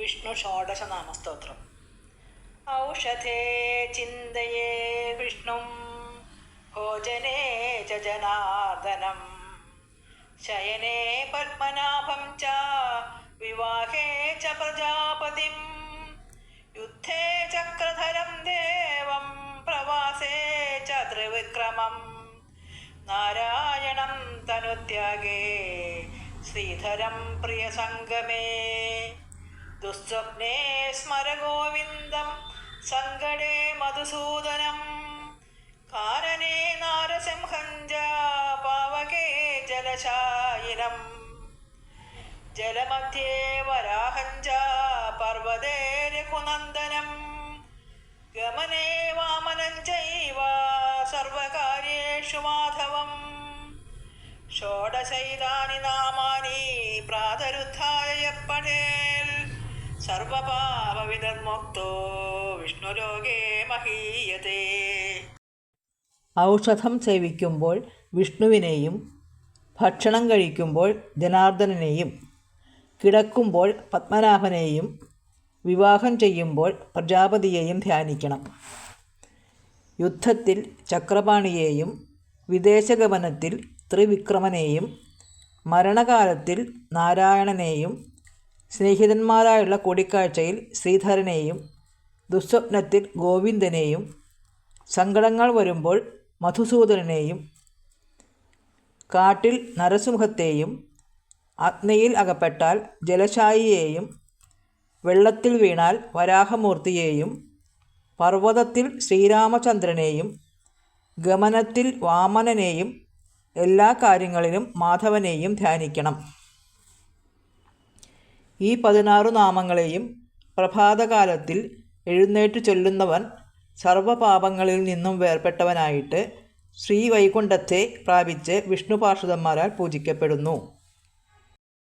വിഷ്ണു ഷോഡശനാമസ്തോത്രം. ഔഷധേ ചിന്തയേ വിഷ്ണും ഭോജനേ ച ജനാർദ്ദനം. ശയനേ പത്മനാഭം ച വിവാഹേ ച പ്രജാപതിം. യുദ്ധേ ചക്രധരം ദേവം പ്രവാസേ ച ത്രിവിക്രമം. നാരായണം തനുത്യാഗേ ശ്രീധരം പ്രിയസംഗമേ. ദുസ്വപ്നേ സ്മര ഗോവിന്ദം സങ്കടേ മധുസൂദനം. കാരണേ നാരസിംഹഞ്ച പാവകേ ജലശായിനം. ജലമധ്യേ വരാഹഞ്ച പർവതേ രഘുനന്ദനം. ഗമനേ വാമനം ചൈവ സർവകാര്യേഷു മാധവം. ഷോഡശൈതാനി നാമാനി പ്രാതരുദ്ധായ പടേൽ ഔഷധം സേവിക്കുമ്പോൾ വിഷ്ണുവിനെയും ഭക്ഷണം കഴിക്കുമ്പോൾ ജനാർദ്ദനെയും കിടക്കുമ്പോൾ പത്മനാഭനെയും വിവാഹം ചെയ്യുമ്പോൾ പ്രജാപതിയെയും ധ്യാനിക്കണം. യുദ്ധത്തിൽ ചക്രപാണിയെയും വിദേശഗമനത്തിൽ ത്രിവിക്രമനെയും മരണകാലത്തിൽ നാരായണനെയും സ്നേഹിതന്മാരായുള്ള കൂടിക്കാഴ്ചയിൽ ശ്രീധരനെയും ദുസ്വപ്നത്തിൽ ഗോവിന്ദനെയും സങ്കടങ്ങൾ വരുമ്പോൾ മധുസൂദനനെയും കാട്ടിൽ നരസിംഹത്തെയും അഗ്നിയിൽ അകപ്പെട്ടാൽ ജലശായിയെയും വെള്ളത്തിൽ വീണാൽ വരാഹമൂർത്തിയെയും പർവതത്തിൽ ശ്രീരാമചന്ദ്രനെയും ഗമനത്തിൽ വാമനനെയും എല്ലാ കാര്യങ്ങളിലും മാധവനെയും ധ്യാനിക്കണം. ഈ പതിനാറു നാമങ്ങളെയും പ്രഭാതകാലത്തിൽ എഴുന്നേറ്റു ചൊല്ലുന്നവൻ സർവപാപങ്ങളിൽ നിന്നും വേർപെട്ടവനായിട്ട് ശ്രീവൈകുണ്ഠത്തെ പ്രാപിച്ച് വിഷ്ണു പാർഷദന്മാരാൽ പൂജിക്കപ്പെടുന്നു.